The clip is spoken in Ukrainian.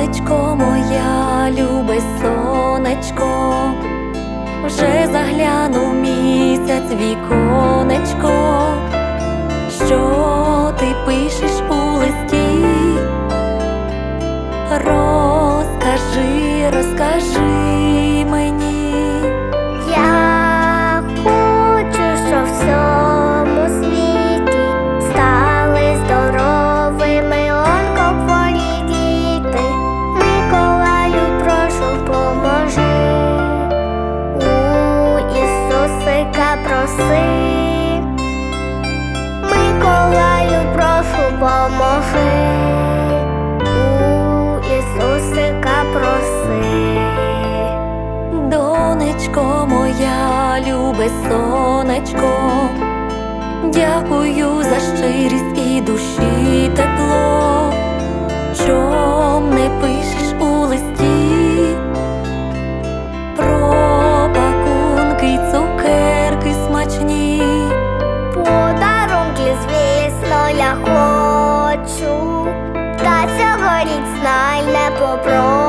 Донечко моя, любе сонечко, вже заглянув місяць віконечко, Проси. Миколаю, прошу, поможи. У Ісусика проси. Донечко моя, любе сонечко, дякую за щирість і душі тепло, хочу, та цьогоріч знай не попрошу.